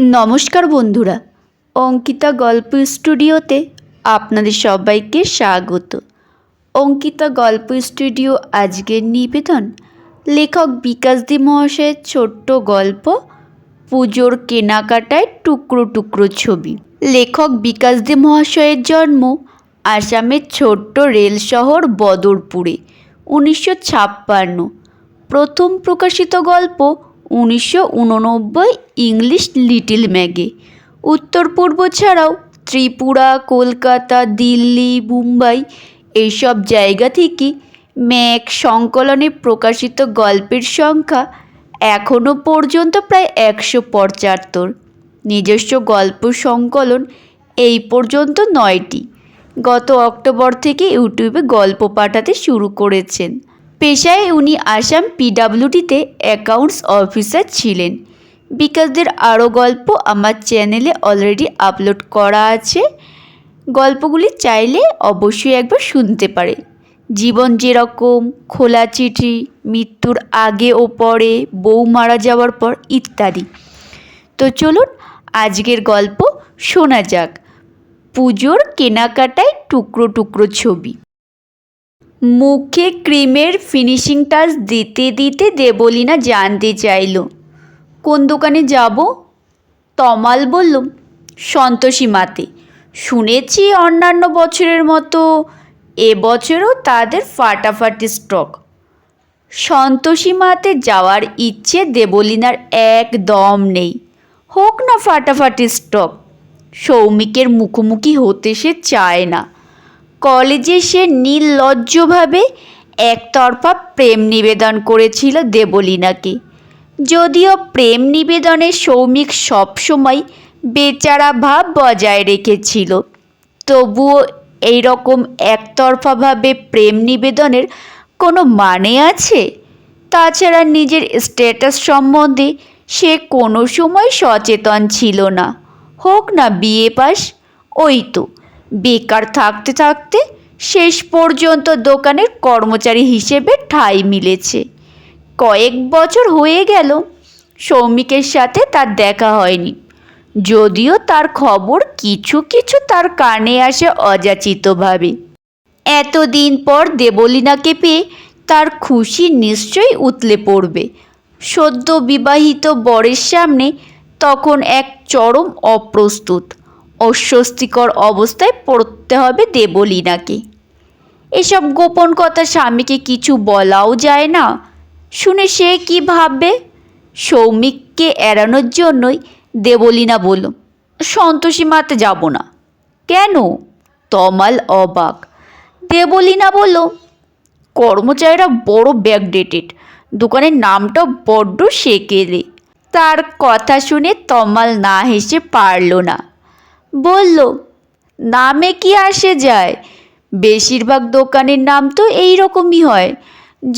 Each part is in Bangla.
নমস্কার বন্ধুরা, অঙ্কিতা গল্প স্টুডিওতে আপনাদের সবাইকে স্বাগত। অঙ্কিতা গল্প স্টুডিও আজকের নিবেদন, লেখক বিকাশদি মহাশয়ের ছোট্ট গল্প, পুজোর কেনাকাটায় টুকরো টুকরো ছবি। লেখক বিকাশদি মহাশয়ের জন্ম আসামের ছোট্ট রেল শহর বদরপুরে, উনিশশো ছাপ্পান্ন। প্রথম প্রকাশিত গল্প উনিশশো উননব্বই ইংলিশ লিটিল ম্যাগে। উত্তর পূর্ব ছাড়াও ত্রিপুরা, কলকাতা, দিল্লি, মুম্বাই এইসব জায়গা থেকে ম্যাক সংকলনে প্রকাশিত গল্পের সংখ্যা এখনও পর্যন্ত প্রায় একশো পঁচাত্তর। নিজস্ব গল্প সংকলন এই পর্যন্ত নয়টি। গত অক্টোবর থেকে ইউটিউবে গল্প পাঠাতে শুরু করেছেন। পেশায় উনি আসাম পিডাব্লিউডিতে অ্যাকাউন্টস অফিসার ছিলেন। বিকাশদের আরও গল্প আমার চ্যানেলে অলরেডি আপলোড করা আছে। গল্পগুলি চাইলে অবশ্যই একবার শুনতে পারে। জীবন যেরকম, খোলা চিঠি, মৃত্যুর আগে ও পরে, বউ মারা যাওয়ার পর ইত্যাদি। তো চলুন আজকের গল্প শোনা যাক। পুজোর কেনাকাটায় টুকরো টুকরো ছবি। মুখে ক্রিমের ফিনিশিং টাচ দিতে দিতে দেবলিনা জানতে চাইল। কোন দোকানে যাব? তমাল বলল সন্তোষী মাতে। শুনেছি অন্যান্য বছরের মতো এবছরও তাদের ফাটাফাটি স্টক। সন্তোষী মাতে যাওয়ার ইচ্ছে দেবলিনার একদম নেই। হোক না ফাটাফাটি স্টক, সৌমিকের মুখোমুখি হতে সে চায় না। কলেজে সে নির্লজ্জভাবে একতরফা প্রেম নিবেদন করেছিল দেবলীনাকে। যদিও প্রেম নিবেদনে সৌমিক সবসময় বেচারা ভাব বজায় রেখেছিল। তবুও এইরকম একতরফাভাবে প্রেম নিবেদনের কোনো মানে আছে? তাছাড়া নিজের স্ট্যাটাস সম্বন্ধে সে কোনো সময় সচেতন ছিল না। হোক না বিয়ে পাস, ওই তো। বেকার থাকতে থাকতে শেষ পর্যন্ত দোকানের কর্মচারী হিসেবে ঠাঁই মিলেছে। কয়েক বছর হয়ে গেল, সৌমিকের সাথে তার দেখা হয়নি। যদিও তার খবর কিছু কিছু তার কানে আসে অযাচিতভাবে। এতদিন পর দেবলীনাকে পেয়ে তার খুশি নিশ্চয়ই উতলে পড়বে। সদ্য বিবাহিত বরের সামনে তখন এক চরম অপ্রস্তুত। অস্বস্তিকর অবস্থায় পড়তে হবে দেবলীনাকে এসব গোপন কথা স্বামীকে কিছু বলাও যায় না। শুনে সে কি ভাববে? সৌমিককে এড়ানোর জন্যই দেবলীনা বলল, সন্তোষী মাতে যাব না। কেন? তমাল অবাক। দেবলীনা বলল, কর্মচারীরা বড় ব্যাকডেটেড। দোকানের নামটা বড্ড সেকেলে। তার কথা শুনে তমাল না হেসে পারল না। বলল, নামে কি আসে যায়? বেশিরভাগ দোকানের নাম তো এই রকমই হয়,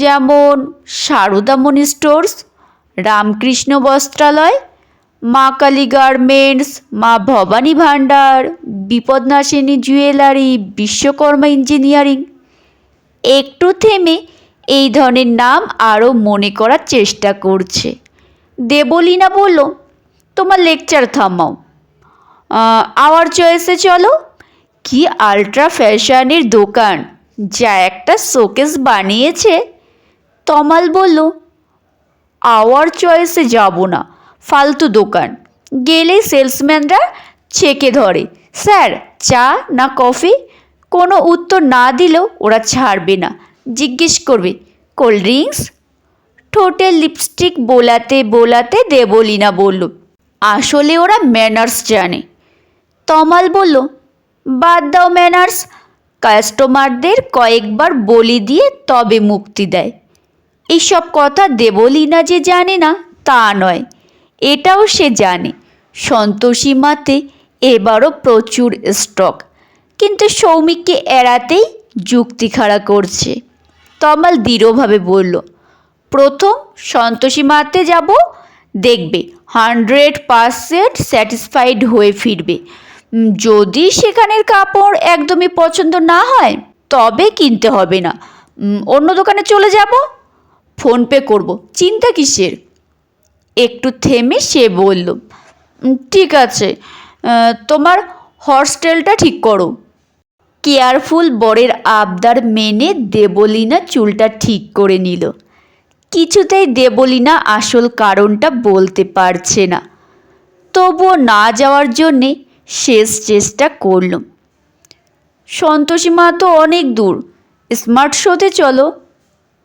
যেমন সারদামণি স্টোর্স, রামকৃষ্ণ বস্ত্রালয়, মা কালী গার্মেন্টস, মা ভবানী ভাণ্ডার বিপদনাশিনী জুয়েলারি, বিশ্বকর্মা ইঞ্জিনিয়ারিং। একটু থেমে এই ধরনের নাম আরও মনে করার চেষ্টা করছে। দেবলীনা বলল, তোমার লেকচার থামাও। আওয়ার চয়েসে চলো। কি আলট্রা ফ্যাশনের দোকান যা একটা শোকেস বানিয়েছে? তমাল বলল আওয়ার চয়েসে যাব না, ফালতু দোকান। গেলেই সেলসম্যানরা ছেকে ধরে, স্যার, চা না কফি কোনো উত্তর না দিলেও ওরা ছাড়বে না, জিজ্ঞেস করবে কোল্ড ড্রিঙ্কস ঠোঁটে লিপস্টিক বোলাতে বোলাতে দেবলীনা বলল, আসলে ওরা ম্যানার্স জানে। তমাল বলল, বাদ দাও ম্যানার্স। কাস্টমারদের কয়েকবার বলি দিয়ে তবে মুক্তি দেয়। এইসব কথা দেবলীনা যে জানে না, তা নয়, এটাও সে জানে। সন্তোষী মাতে এবারও প্রচুর স্টক, কিন্তু সৌমিককে এড়াতেই যুক্তি খাড়া করছে। তমাল দৃঢ়ভাবে বলল, প্রথম সন্তোষী মাতে যাব, দেখবে হান্ড্রেড পারসেন্ট স্যাটিসফাইড হয়ে ফিরবে। যদি সেখানের কাপড় একদমই পছন্দ না হয়, তবে কিনতে হবে না। অন্য দোকানে চলে যাব? ফোনপে করব। চিন্তা কিসের? একটু থেমে সে বলল ঠিক আছে তোমার হস্টেলটা ঠিক করো। কেয়ারফুল বরের আবদার মেনে দেবলীনা চুলটা ঠিক করে নিল। কিছুতেই দেবলীনা আসল কারণটা বলতে পারছে না। তবুও না যাওয়ার জন্যে শেষ চেষ্টা করল সন্তোষী মা তো অনেক দূর। স্মার্ট শোতে চলো।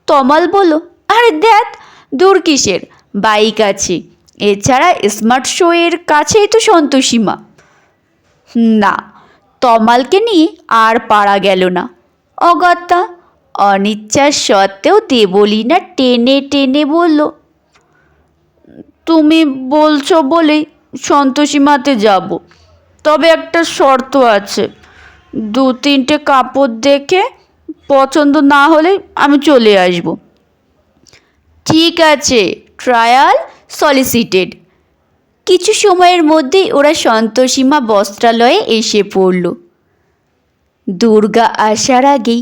তমাল বলল, আরে দেখ, দূর কিসের? বাইক আছে। এছাড়া স্মার্ট শো এর কাছেই তো সন্তোষী মা। না, তমালকে নিয়ে আর পারা গেল না। অগত্যা অনিচ্ছার সত্ত্বেও দেবলীনা টেনে টেনে বলল, তুমি বলছো বলেই সন্তোষীমাতে যাব। তবে একটা শর্ত আছে। দু, তিনটে কাপড় দেখে পছন্দ না হলে আমি চলে আসব। ঠিক আছে ট্রায়াল সলিসিটেড কিছু সময়ের মধ্যেই ওরা সন্তোষীমা বস্ত্রালয়ে এসে পড়ল। দুর্গা আসার আগেই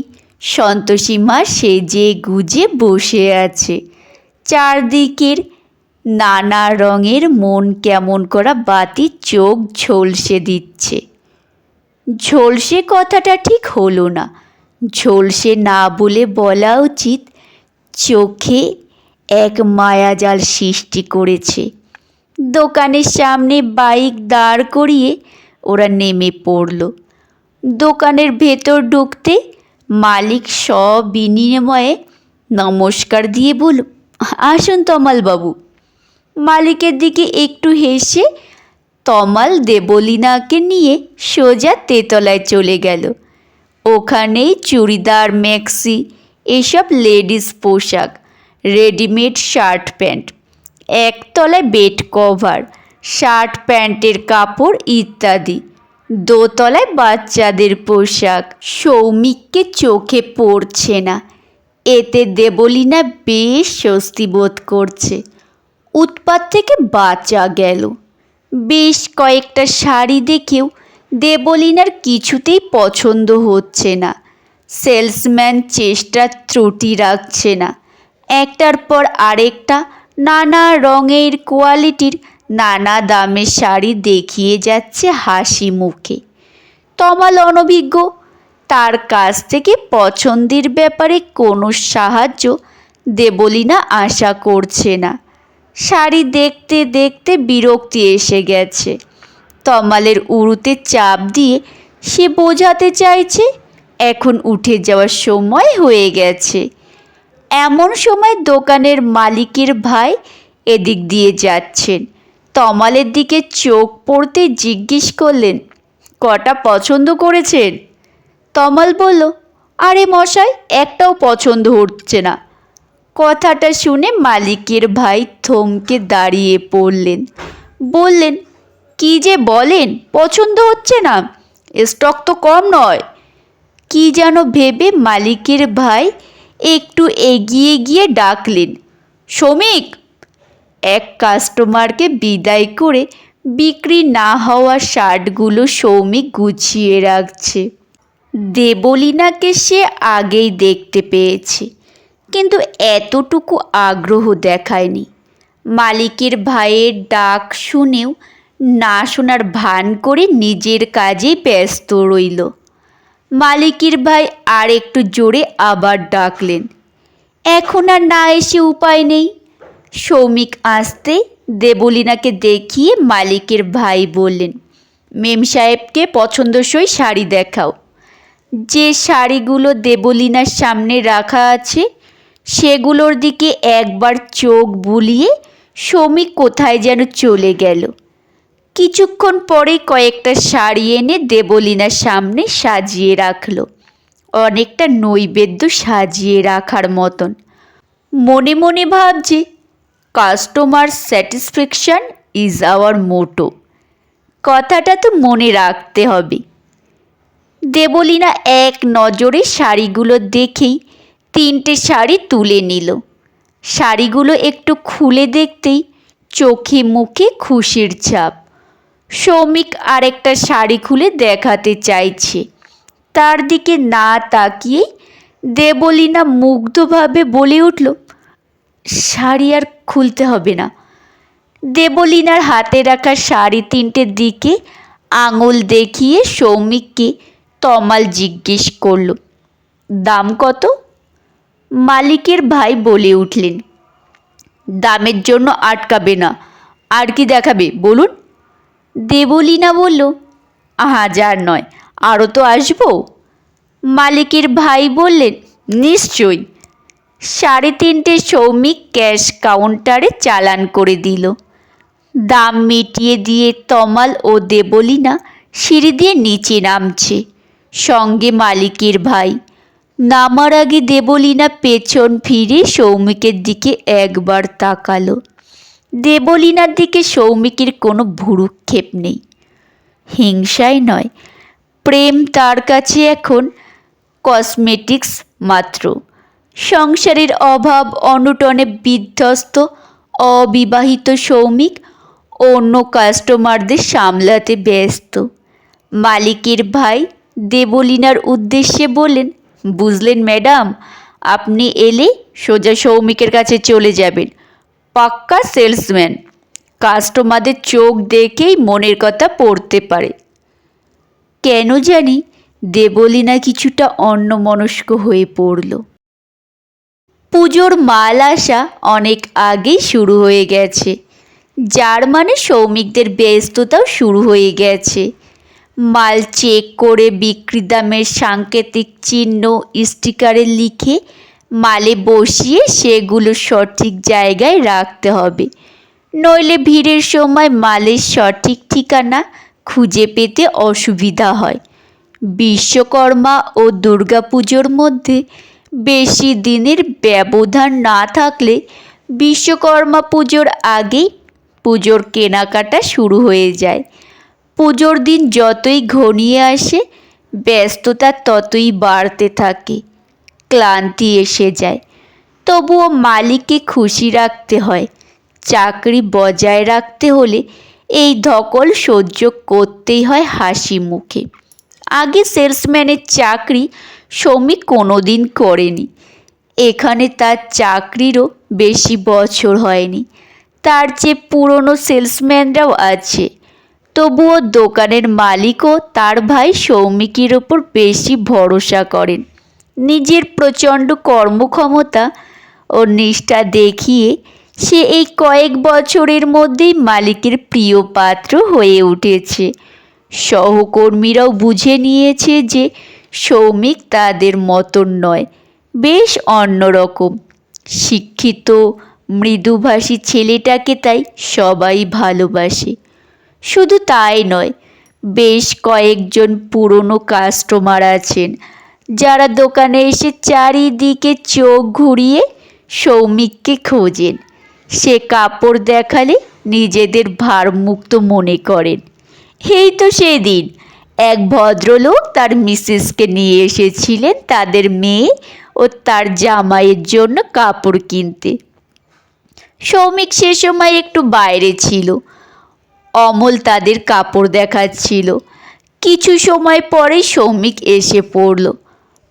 সন্তোষীমা সেজে গুজে বসে আছে। চারদিকের নানা রঙের মন কেমন করা বাতি চোখ ঝলসে দিচ্ছে। ঝলসে কথাটা ঠিক হলো না। ঝলসে না বলে বলা উচিত, চোখে এক মায়াজাল সৃষ্টি করেছে। দোকানের সামনে বাইক দাঁড় করিয়ে ওরা নেমে পড়ল। দোকানের ভেতর ঢুকতে মালিক সবিনিময়ে নমস্কার দিয়ে বলল, আসুন তমালবাবু। মালিকের দিকে একটু হেসে তমাল দেবলীনাকে নিয়ে সোজা তেতলায় চলে গেল। ওখানেই চুড়িদার, ম্যাক্সি, এসব লেডিস পোশাক, রেডিমেড শার্ট প্যান্ট, একতলায় বেড কভার, শার্ট প্যান্টের কাপড় ইত্যাদি। দোতলায় বাচ্চাদের পোশাক, সৌমিককে চোখে পড়ছে না। এতে দেবলীনা বেশ স্বস্তি বোধ করছে। উৎপাত থেকে বাঁচা গেল। বেশ কয়েকটা শাড়ি দেখেও দেবলিনার কিছুতেই পছন্দ হচ্ছে না। সেলসম্যান চেষ্টা ত্রুটি রাখছে না। একটার পর আরেকটা নানা রঙের কোয়ালিটির নানা দামের শাড়ি দেখিয়ে যাচ্ছে হাসি মুখে। তমাল অনভিজ্ঞ, তার কাছ থেকে পছন্দের ব্যাপারে কোনো সাহায্য দেবলিনা আশা করছে না। শাড়ি দেখতে দেখতে বিরক্তি এসে গেছে। তমালের উড়ুতে চাপ দিয়ে সে বোঝাতে চাইছে, এখন উঠে যাওয়ার সময় হয়ে গেছে। এমন সময় দোকানের মালিকের ভাই এদিক দিয়ে যাচ্ছেন। তমালের দিকে চোখ পড়তে জিজ্ঞেস করলেন, কটা পছন্দ করেছেন? তমাল বলল, আরে মশাই, একটাও পছন্দ হচ্ছে না। কথাটা শুনে মালিকের ভাই থমকে দাঁড়িয়ে পড়লেন। বললেন, কি যে বলেন? পছন্দ হচ্ছে না। স্টক তো কম নয়। কি যেন ভেবে মালিকের ভাই একটু এগিয়ে গিয়ে ডাকলেন, শ্রমিক, এক কাস্টমারকে বিদায় করে বিক্রি না হওয়া শার্টগুলো সৌমিক গুছিয়ে রাখছে। দেবলীনাকে সে আগেই দেখতে পেয়েছে। কিন্তু এতটুকু আগ্রহ দেখায়নি। মালিকের ভাইয়ের ডাক শুনেও না শোনার ভান করে নিজের কাজে ব্যস্ত রইল। মালিকের ভাই আর একটু জোরে আবার ডাকলেন, এখন আর না এসে উপায় নেই। সৌমিক আসতে দেবলীনাকে দেখিয়ে মালিকের ভাই বললেন, মেম সাহেবকে পছন্দসই শাড়ি দেখাও। যে শাড়িগুলো দেবলীনার সামনে রাখা আছে সেগুলোর দিকে একবার চোখ বুলিয়ে সৌমিক কোথায় যেন চলে গেল। কিছুক্ষণ পরে কয়েকটা শাড়ি এনে দেবলীনার সামনে সাজিয়ে রাখল। অনেকটা নৈবেদ্য সাজিয়ে রাখার মতন। মনে মনে ভাবছে customer satisfaction is our motto কথাটা তো মনে রাখতে হবে। দেবলীনা এক নজরে শাড়িগুলো দেখেই তিনটে শাড়ি তুলে নিল। শাড়িগুলো একটু খুলে দেখতেই চোখে মুখে খুশির ছাপ। সৌমিক আরেকটা শাড়ি খুলে দেখাতে চাইছে। তার দিকে না তাকিয়েই দেবলীনা মুগ্ধভাবে বলে উঠল, শাড়ি আর খুলতে হবে না। দেবলীনার হাতে রাখা শাড়ি তিনটের দিকে আঙুল দেখিয়ে সৌমিককে তমাল জিজ্ঞেস করল, দাম কত? মালিকের ভাই বলে উঠলেন, দামের জন্য আটকাবে না, আর কি দেখাবে, বলুন? দেবলীনা বলল হাজার নয় আরও তো আসব। মালিকের ভাই বললেন, নিশ্চয়ই। সাড়ে তিনটে সৌমিক ক্যাশ কাউন্টারে চালান করে দিল। দাম মিটিয়ে দিয়ে তমাল ও দেবলীনা সিঁড়ি দিয়ে নিচে নামছে, সঙ্গে মালিকের ভাই। নামার আগে দেবলীনা পেছন ফিরে সৌমিকের দিকে একবার তাকালো। দেবলীনার দিকে সৌমিকের কোনো ভুরুক্ষেপ নেই। হিংসায় নয়, প্রেম তার কাছে এখন কসমেটিক্স মাত্র। সংসারের অভাব অনটনে বিধ্বস্ত, অবিবাহিত সৌমিক অন্য কাস্টমারদের সামলাতে ব্যস্ত। মালিকের ভাই দেবলীনার উদ্দেশ্যে বললেন বুঝলেন ম্যাডাম, আপনি এলে সোজা সৌমিকের কাছে চলে যাবেন। পাক্কা সেলসম্যান। কাস্টমারদের চোখ দেখেই মনের কথা পড়তে পারে। কেন জানি দেবলীনা কিছুটা অন্যমনস্ক হয়ে পড়ল। পুজোর মাল আসা অনেক আগেই শুরু হয়ে গেছে। যার মানে সৌমিকদের ব্যস্ততাও শুরু হয়ে গেছে। মাল চেক করে বিক্রি দামের সাংকেতিক চিহ্ন স্টিকারে লিখে মালে বসিয়ে সেগুলো সঠিক জায়গায় রাখতে হবে। নইলে ভিড়ের সময় মালের সঠিক ঠিকানা খুঁজে পেতে অসুবিধা হয়। বিশ্বকর্মা ও দুর্গাপুজোর মধ্যে বেশি দিনের ব্যবধান না থাকলে বিশ্বকর্মা পুজোর আগেই পুজোর কেনাকাটা শুরু হয়ে যায়। পুজোর দিন যতই ঘনিয়ে আসে, ব্যস্ততা ততই বাড়তে থাকে, ক্লান্তি এসে যায়। তবুও মালিককে খুশি রাখতে হয়, চাকরি বজায় রাখতে হলে এই ধকল সহ্য করতেই হয় হাসি মুখে। আগে সেলসম্যানের চাকরি শ্রমিক কোনো দিন করেনি। এখানে তার চাকরিরও বেশি বছর হয়নি। তার চেয়ে পুরনো সেলসম্যানরাও আছে। তবুও দোকানের মালিকও তার ভাই সৌমিকের ওপর বেশি ভরসা করেন। নিজের প্রচণ্ড কর্মক্ষমতা ও নিষ্ঠা দেখিয়ে সে এই কয়েক বছরের মধ্যেই মালিকের প্রিয় পাত্র হয়ে উঠেছে। সহকর্মীরাও বুঝে নিয়েছে যে সৌমিক তাদের মতন নয়, বেশ অন্যরকম। শিক্ষিত, মৃদুভাষী ছেলেটাকে তাই সবাই ভালোবাসে। শুধু তাই নয়, বেশ কয়েকজন পুরনো কাস্টমার আছেন, যারা দোকানে এসে চারিদিকে চোখ ঘুরিয়ে সৌমিককে খোঁজেন। সে কাপড় দেখালে নিজেদের ভারমুক্ত মনে করেন। এই তো সেদিন, এক ভদ্রলোক তার মিসেসকে নিয়ে এসেছিলেন তাদের মেয়ে ও তার জামাইয়ের জন্য কাপড় কিনতে। সৌমিক সে সময় একটু বাইরে ছিল। অমল তাদের কাপড় দেখাচ্ছিল। কিছু সময় পরেই সৌমিক এসে পড়ল।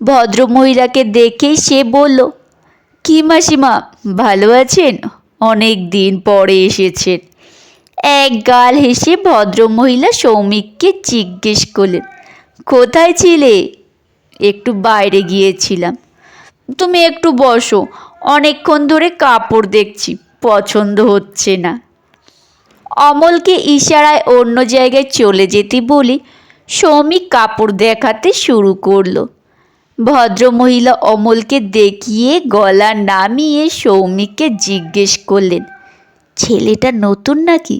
ভদ্রমহিলাকে দেখেই সে বলল, কি মাসিমা, ভালো আছেন? অনেক দিন পরে এসেছেন। এক গাল হেসে ভদ্রমহিলা সৌমিককে জিজ্ঞেস করলেন, কোথায় ছিলে? একটু বাইরে গিয়েছিলাম। তুমি একটু বসো, অনেকক্ষণ ধরে কাপড় দেখছি, পছন্দ হচ্ছে না। অমলকে ইশারায় অন্য জায়গায় চলে যেতে বলে সৌমিক কাপড় দেখাতে শুরু করল। ভদ্রমহিলা অমলকে দেখিয়ে গলা নামিয়ে সৌমিককে জিজ্ঞেস করলেন, ছেলেটা নতুন নাকি?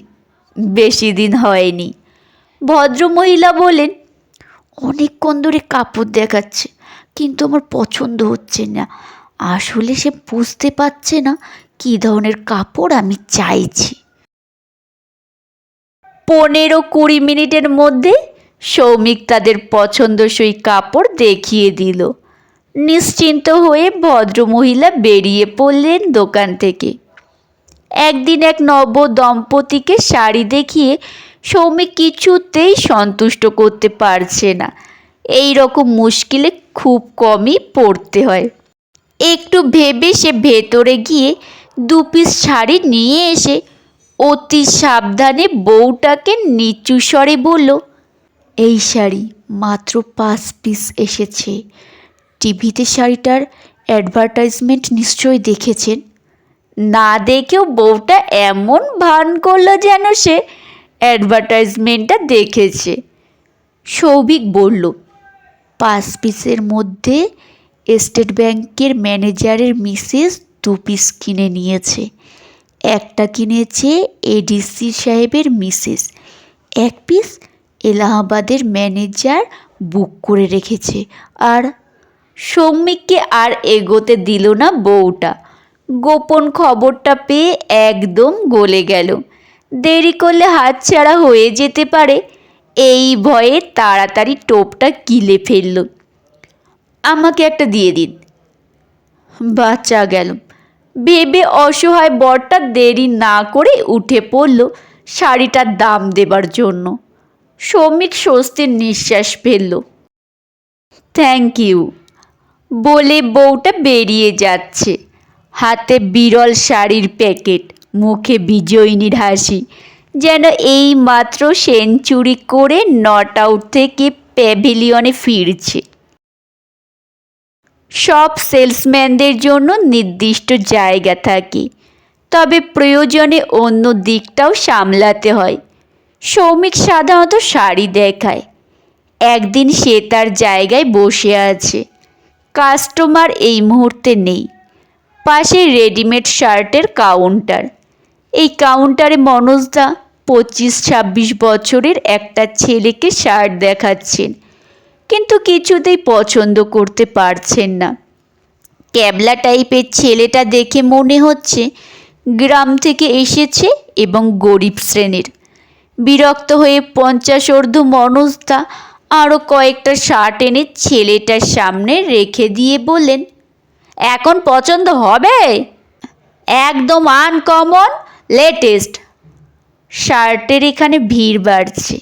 বেশি দিন হয়নি। ভদ্রমহিলা বলেন, অনেকক্ষণ ধরে কাপড় দেখাচ্ছে, কিন্তু আমার পছন্দ হচ্ছে না। আসলে সে বুঝতে পারছে না কী ধরনের কাপড় আমি চাইছি। পনেরো কুড়ি মিনিটের মধ্যে সৌমিক তাদের পছন্দসই কাপড় দেখিয়ে দিল। নিশ্চিন্ত হয়ে ভদ্রমহিলা বেরিয়ে পড়লেন দোকান থেকে। একদিন এক নব দম্পতিকে শাড়ি দেখিয়ে সৌমিক কিছুতেই সন্তুষ্ট করতে পারছে না। এই রকম মুশকিলে খুব কমই পড়তে হয়। একটু ভেবে সে ভেতরে গিয়ে দু পিস শাড়ি নিয়ে এসে অতি সাবধানে বউটাকে নিচু স্বরে বলল, এই শাড়ি মাত্র পাঁচ পিস এসেছে। টিভিতে শাড়িটার অ্যাডভার্টাইজমেন্ট নিশ্চয়ই দেখেছেন। না দেখেও বউটা এমন ভান করল যেন সে অ্যাডভার্টাইজমেন্টটা দেখেছে। সৌভিক বলল, পাঁচ পিসের মধ্যে স্টেট ব্যাংকের ম্যানেজারের মিসেস দু পিস কিনে নিয়েছে। একটা কিনেছে এডিসি সাহেবের মিসেস। এক পিস এলাহাবাদের ম্যানেজার বুক করে রেখেছে। আর সৌমিককে আর এগোতে দিল না বউটা। গোপন খবরটা পেয়ে একদম গলে গেল। দেরি করলে হাতছাড়া হয়ে যেতে পারে। এই ভয়ে তাড়াতাড়ি টোপটা গিলে ফেলল। আমাকে একটা দিয়ে দিন। বাচ্চা গেল। ভেবে অসহায় বরটা দেরি না করে উঠে পড়ল শাড়িটার দাম দেবার জন্য। শ্রমিক স্বস্তির নিঃশ্বাস ফেলল। থ্যাংক ইউ বলে বউটা বেরিয়ে যাচ্ছে। হাতে বিরল শাড়ির প্যাকেট, মুখে বিজয়িনীর হাসি। যেন এই মাত্র সেঞ্চুরি করে নট আউট থেকে প্যাভিলিয়নে ফিরছে। সব সেলসম্যানদের জন্য নির্দিষ্ট জায়গা থাকে। তবে প্রয়োজনে অন্য দিকটাও সামলাতে হয়। সৌমিক সাধারণত শাড়ি দেখায়। একদিন সে তার জায়গায় বসে আছে। কাস্টমার এই মুহূর্তে নেই। পাশে রেডিমেড শার্টের কাউন্টার। এই কাউন্টারে মনোজদা পঁচিশ ছাব্বিশ বছরের একটা ছেলেকে শার্ট দেখাচ্ছেন। কিন্তু কিছুতেই পছন্দ করতে পারছেন না। ক্যাবলা টাইপের ছেলেটা দেখে মনে হচ্ছে গ্রাম থেকে এসেছে এবং গরিব শ্রেণির। বিরক্ত হয়ে পঞ্চাশ অর্ধ মনস্তা আরও কয়েকটা শার্ট এনে ছেলেটার সামনে রেখে দিয়ে বললেন, এখন পছন্দ হবে? একদম আনকমন লেটেস্ট শার্টের এখানে ভিড় বাড়ছে।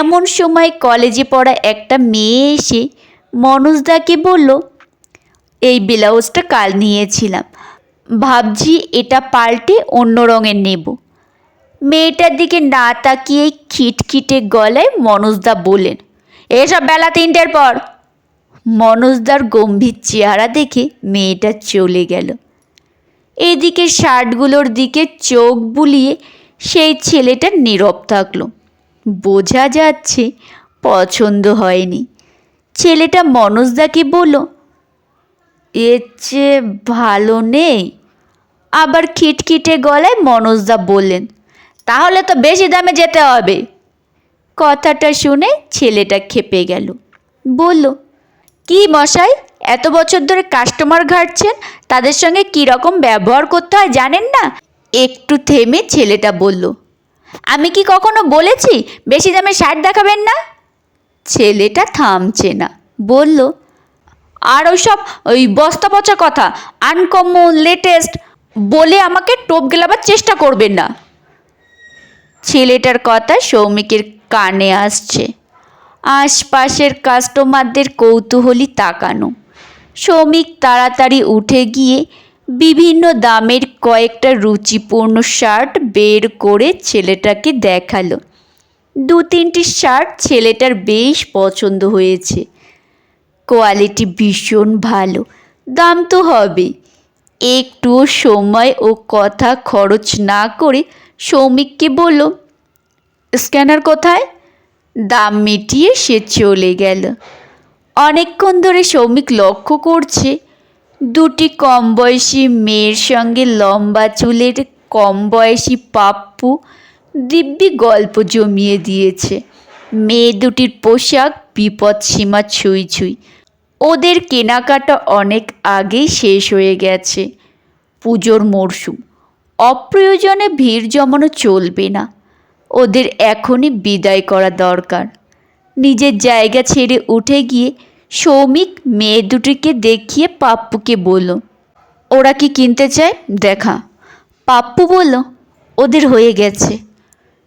এমন সময় কলেজে পড়া একটা মেয়ে এসে মনোজদাকে বলল, এই ব্লাউজটা কাল নিয়েছিলাম। ভাবছি এটা পাল্টে অন্য রঙের নেব। মেয়েটার দিকে না তাকিয়েই খিটখিটে গলায় মনোজদা বললেন, এসব বেলা তিনটের পর। মনোজদার গম্ভীর চেহারা দেখে মেয়েটা চলে গেল। এদিকে শার্টগুলোর দিকে চোখ বুলিয়ে সেই ছেলেটা নীরব থাকল। বোঝা যাচ্ছে পছন্দ হয়নি। ছেলেটা মনোজদাকে বলল, এর চেয়ে ভালো নেই। আবার খিটখিটে গলায় মনোজদা বললেন, তাহলে তো বেশি দামে যেতে হবে। কথাটা শুনে ছেলেটা খেপে গেল, বলল, কি মশাই, এত বছর ধরে কাস্টমার ঘাটছেন, তাদের সঙ্গে কী রকম ব্যবহার করতে হয় জানেন না? একটু থেমে ছেলেটা বলল আমি কি কখনো বলেছি বেশি দামে শার্ট দেখাবেন না? ছেলেটা থামছে না। বলল, আর ওইসব ওই বস্তা পচা কথা, আনকমন, লেটেস্ট, বলে আমাকে টোপ গেলাবার চেষ্টা করবেন না। ছেলেটার কথা সৌমিকের কানে আসছে। আশপাশের কাস্টমারদের কৌতূহলী তাকানো। সৌমিক তাড়াতাড়ি উঠে গিয়ে বিভিন্ন দামের কয়েকটা রুচিপূর্ণ শার্ট বের করে ছেলেটাকে দেখাল। দু তিনটি শার্ট ছেলেটার বেশ পছন্দ হয়েছে। কোয়ালিটি ভীষণ ভালো, দাম তো হবেই। একটুও সময় ও কথা খরচ না করে সৌমিককে বলল, স্ক্যানার কোথায়? দাম মিটিয়ে সে চলে গেল। অনেকক্ষণ ধরে সৌমিক লক্ষ্য করছে দুটি কম বয়সী মেয়ের সঙ্গে লম্বা চুলের কম বয়সী পাপ্পু দিব্যি গল্প জমিয়ে দিয়েছে। মেয়ে দুটির পোশাক বিপদ সীমা ছুঁই ছুঁই। ওদের কেনাকাটা অনেক আগেই শেষ হয়ে গেছে। পুজোর মরশুম। অপ্রয়োজনে ভিড় জমানো চলবে না। ওদের এখনই বিদায় করা দরকার। নিজের জায়গা ছেড়ে উঠে গিয়ে সৌমিক মেয়ে দুটিকে দেখিয়ে পাপ্পুকে বলল, ওরা কি কিনতে চায়? দেখা। পাপ্পু বলল, ওদের হয়ে গেছে।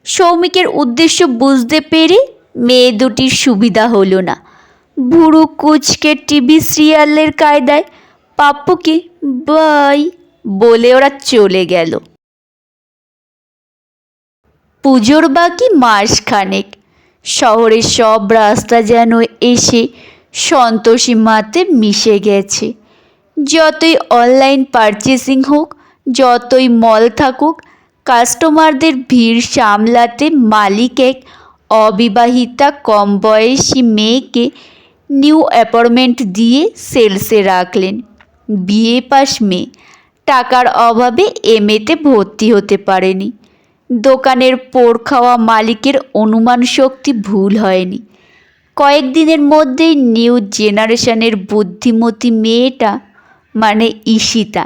সৌমিকের উদ্দেশ্য বুঝতে পেরে মেয়ে দুটির সুবিধা হলো না। বুড়ো কুচকে টিভি সিরিয়ালের কায়দায় পাপ্পুকে বাই বলে ওরা চলে গেল। পুজোর বাকি মাসখানেক শহরের সব রাস্তা যেন এসে সন্তোষী মাতে মিশে গেছে। যতই অনলাইন পারচেসিং হোক, যতই মল থাকুক কাস্টমারদের ভিড় সামলাতে মালিক এক অবিবাহিতা কম বয়সী মেয়েকে নিউ অ্যাপার্টমেন্ট দিয়ে সেলসে রাখলেন। বিয়ে পাস মেয়ে, টাকার অভাবে এমএতে ভর্তি হতে পারেনি। দোকানের পোড় খাওয়া মালিকের অনুমান শক্তি ভুল হয়নি। কয়েকদিনের মধ্যেই নিউ জেনারেশনের বুদ্ধিমতী মেয়েটা মানে ঈশিতা,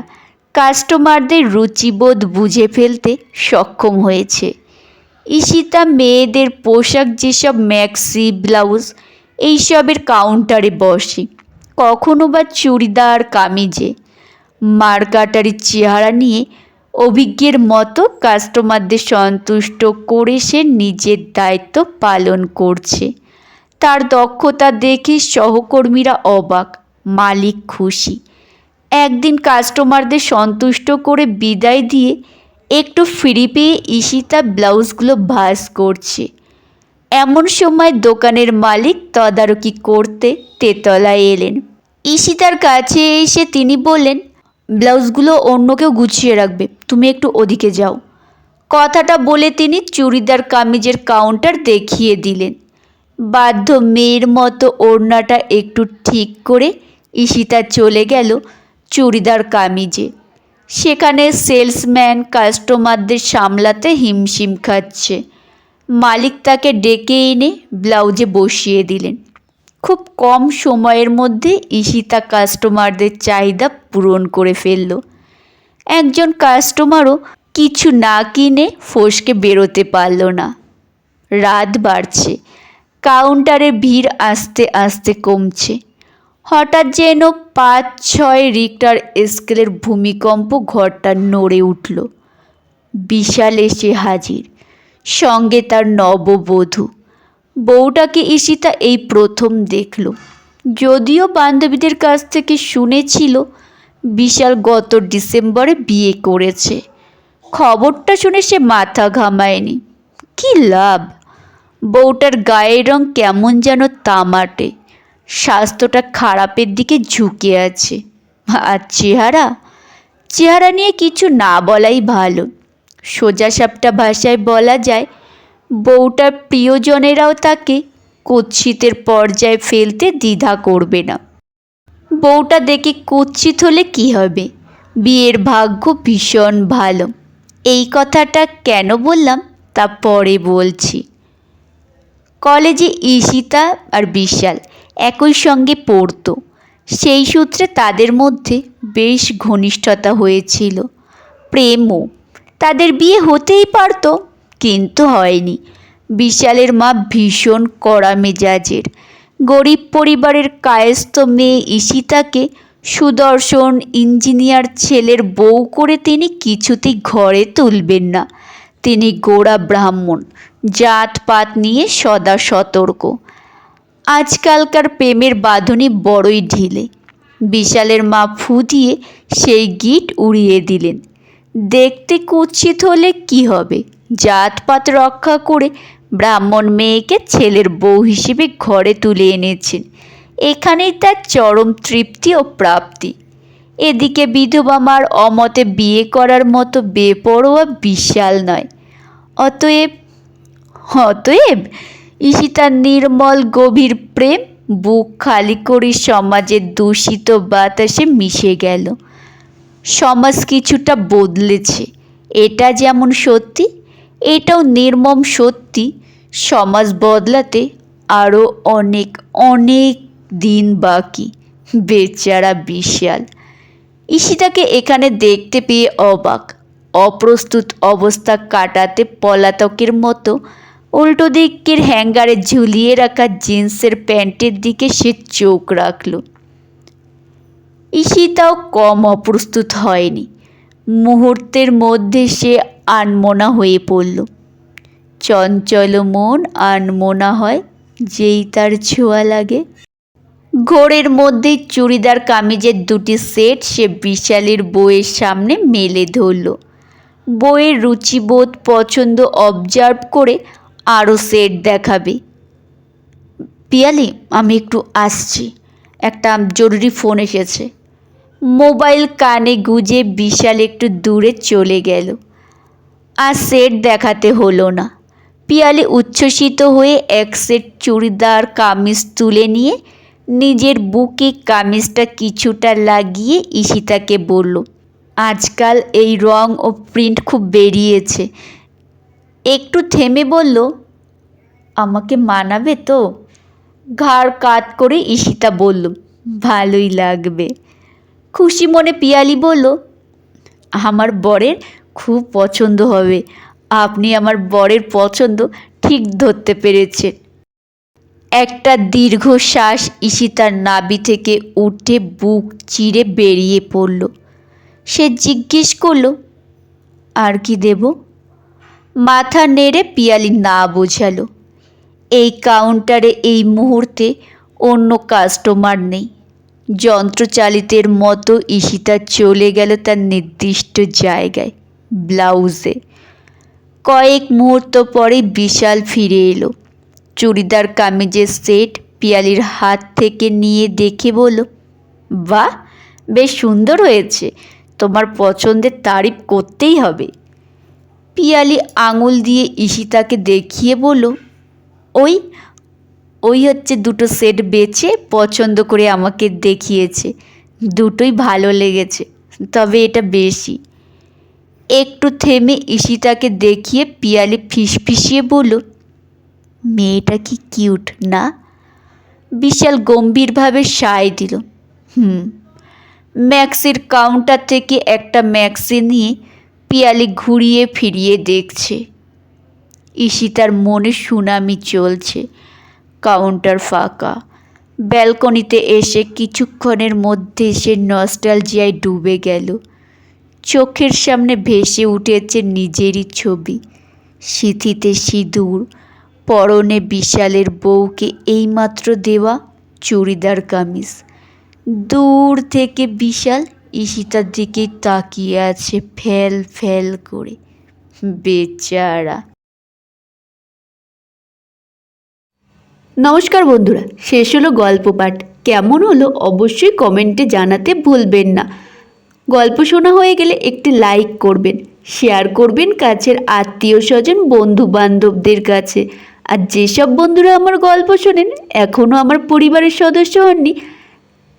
কাস্টমারদের রুচিবোধ বুঝে ফেলতে সক্ষম হয়েছে। ঈশিতা মেয়েদের পোশাক যেসব ম্যাক্সি ব্লাউজ, এইসবের কাউন্টারে বসে। কখনো বা চুড়িদার, কামিজে। মার্কাটারি চেহারা নিয়ে অভিজ্ঞের মতো কাস্টমারদের সন্তুষ্ট করে সে নিজের দায়িত্ব পালন করছে। তার দক্ষতা দেখে সহকর্মীরা অবাক। মালিক খুশি। একদিন কাস্টমারদের সন্তুষ্ট করে বিদায় দিয়ে একটু ফ্রি পেয়ে ঈশিতা ব্লাউজগুলো ভাস করছে। এমন সময় দোকানের মালিক তদারকি করতে তেতলায় এলেন। ঈশিতার কাছে এসে তিনি বললেন, ব্লাউজগুলো অন্য কেউ গুছিয়ে রাখবে, তুমি একটু ওদিকে যাও। কথাটা বলে তিনি চুড়িদার কামিজের কাউন্টার দেখিয়ে দিলেন। বাধ্য মেয়ের মতো ওড়নাটা একটু ঠিক করে ঈশিতা চলে গেল চুড়িদার কামিজে। সেখানে সেলসম্যান, কাস্টমারদের সামলাতে হিমশিম খাচ্ছে। মালিক তাকে ডেকে এনে ব্লাউজে বসিয়ে দিলেন। খুব কম সময়ের মধ্যে ঈশিতা কাস্টমারদের চাহিদা পূরণ করে ফেলল। একজন কাস্টমারও কিছু না কিনে ফসকে বেরোতে পারল না। রাত বাড়ছে। কাউন্টারে ভিড় আস্তে আস্তে কমছে। হঠাৎ যেন পাঁচ ছয় রিক্টার স্কেলের ভূমিকম্প ঘরটা নড়ে উঠল। বিশাল এসে হাজির। সঙ্গে তার নববধূ। বউটাকে ঈশিতা এই প্রথম দেখল। যদিও বান্ধবীদের কাছ থেকে শুনেছিল, বিশাল গত ডিসেম্বরে বিয়ে করেছে। খবরটা শুনে সে মাথা ঘামায়নি। কি লাভ? বউটার গায়ের রং কেমন যেন তামাটে স্বাস্থ্যটা খারাপের দিকে ঝুঁকে আছে। আর চেহারা? চেহারা নিয়ে কিছু না বলাই ভালো। সোজাসাপটা ভাষায় বলা যায়, বউটার প্রিয়জনেরাও তাকে কুৎসিতের পর্যায়ে ফেলতে দ্বিধা করবে না। বউটা দেখে কুৎসিত হলে কি হবে? বিয়ের ভাগ্য ভীষণ ভালো। এই কথাটা কেন বললাম তা পরে বলছি। কলেজে ঈশিতা আর বিশাল একই সঙ্গে পড়তো। সেই সূত্রে তাদের মধ্যে বেশ ঘনিষ্ঠতা হয়েছিল। প্রেমও। তাদের বিয়ে হতেই পারত, কিন্তু হয়নি। বিশালের মা ভীষণ কড়া মেজাজের। গরিব পরিবারের কায়স্থ মেয়ে ঈশিতাকে সুদর্শন ইঞ্জিনিয়ার ছেলের বউ করে তিনি কিছুতেই ঘরে তুলবেন না। তিনি গোড়া ব্রাহ্মণ। জাতপাত নিয়ে সদা সতর্ক। আজকালকার প্রেমের বাঁধনি বড়ই ঢিলে। বিশালের মা ফু দিয়ে সেই গিট উড়িয়ে দিলেন। দেখতে কুৎসিত হলে কি হবে? জাতপাত রক্ষা করে ব্রাহ্মণ মেয়েকে ছেলের বউ হিসেবে ঘরে তুলে এনেছেন। এখানেই তার চরম তৃপ্তি ও প্রাপ্তি। এদিকে বিধবা মার অমতে বিয়ে করার মতো বেপরোয়া বিশাল নয়। অতএব অতএব ঈশিতার নির্মল গভীর প্রেম, বুক খালি করে সমাজের দূষিত বাতাসে মিশে গেল। সমাজ কিছুটা বদলেছে। এটা যেমন সত্যি, এটাও নির্মম সত্যি। সমাজ বদলাতে আরও অনেক অনেক দিন বাকি। বেচারা বিশাল। ঈশিতাকে এখানে দেখতে পেয়ে অবাক। অপ্রস্তুত অবস্থা কাটাতে পলাতকের মতো উল্টো দিকের হ্যাঙ্গারে ঝুলিয়ে রাখা জিন্সের প্যান্টের দিকে সে চোখ রাখল। ঈশিতাও কম অপ্রস্তুত হয়নি। মুহূর্তের মধ্যে সে আনমনা হয়ে পড়ল। চঞ্চল মন আনমনা হয়, যেই তার ছোঁয়া লাগে। ঘোরের মধ্যেই চুড়িদার কামিজের দুটি সেট সে বিশালের বইয়ের সামনে মেলে ধরল। বইয়ের রুচিবোধ পছন্দ অবজার্ভ করে আরও সেট দেখাবে। পিয়ালি, আমি একটু আসছি। একটা জরুরি ফোন এসেছে। মোবাইল কানে গুজে বিশাল একটু দূরে চলে গেল। আর সেট দেখাতে হলো না। পিয়ালি উচ্ছ্বসিত হয়ে এক সেট চুড়িদার কামিজ তুলে নিয়ে নিজের বুকে কামিজটা কিছুটা লাগিয়ে ঈশিতাকে বলল, আজকাল এই রং ও প্রিন্ট খুব বেরিয়েছে। একটু থেমে বলল, আমাকে মানাবে তো? ঘাড় কাত করে ঈশিতা বলল, ভালোই লাগবে। খুশি মনে পিয়ালি বলল, আমার বরের খুব পছন্দ হবে। আপনি আমার বরের পছন্দ ঠিক ধরতে পেরেছেন। একটা দীর্ঘশ্বাস ঈশিতার নাবি থেকে উঠে বুক চিরে বেরিয়ে পড়ল। সে জিজ্ঞেস করল, আর কি দেব? মাথা নেড়ে পিয়ালি না বোঝালো। এই কাউন্টারে এই মুহূর্তে অন্য কাস্টমার নেই। যন্ত্রচালিতের মতো ঈশিতা চলে গেল তার নির্দিষ্ট জায়গায় ব্লাউজে কয়েক মুহূর্ত পরে বিশাল ফিরে এলো। চুড়িদার কামিজের সেট পিয়ালির হাত থেকে নিয়ে দেখে বলল, বাহ, বেশ সুন্দর হয়েছে। তোমার পছন্দের তারিফ করতেই হবে। পিয়ালি আঙুল দিয়ে ঈশিতাকে দেখিয়ে বলল, ওই ওই হচ্ছে দুটো সেট বেছে পছন্দ করে আমাকে দেখিয়েছে। দুটোই ভালো লেগেছে, তবে এটা বেশি। একটু থেমে ঈশিতাকে দেখিয়ে পিয়ালি ফিসফিসিয়ে বলল, মেয়েটা কি কিউট, না? বিশাল গম্ভীরভাবে সায় দিল, হুম, ম্যাক্সির কাউন্টার থেকে একটা ম্যাক্সি নিয়ে পিয়ালি ঘুরিয়ে ফিরিয়ে দেখছে। ঈশিতার মনে সুনামি চলছে। কাউন্টার ফাঁকা। ব্যালকনিতে এসে কিছুক্ষণের মধ্যে সে নস্টালজিয়ায় ডুবে গেল। চোখের সামনে ভেসে উঠেছে নিজেরই ছবি। সিথিতে সিঁদুর, পরনে বিশালের বউকে এইমাত্র দেওয়া চুড়িদার কামিজ। দূর থেকে বিশাল ঈশিতার দিকে তাকিয়ে আছে ফেল ফেল করে। বেচারা। নমস্কার বন্ধুরা, শেষ হলো গল্প পাঠ। কেমন হলো অবশ্যই কমেন্টে জানাতে ভুলবেন না। গল্প শোনা হয়ে গেলে একটি লাইক করবেন, শেয়ার করবেন কাছের আত্মীয় স্বজন বন্ধু বান্ধবদের কাছে। আর যেসব বন্ধুরা আমার গল্প শোনেন, এখনও আমার পরিবারের সদস্য হননি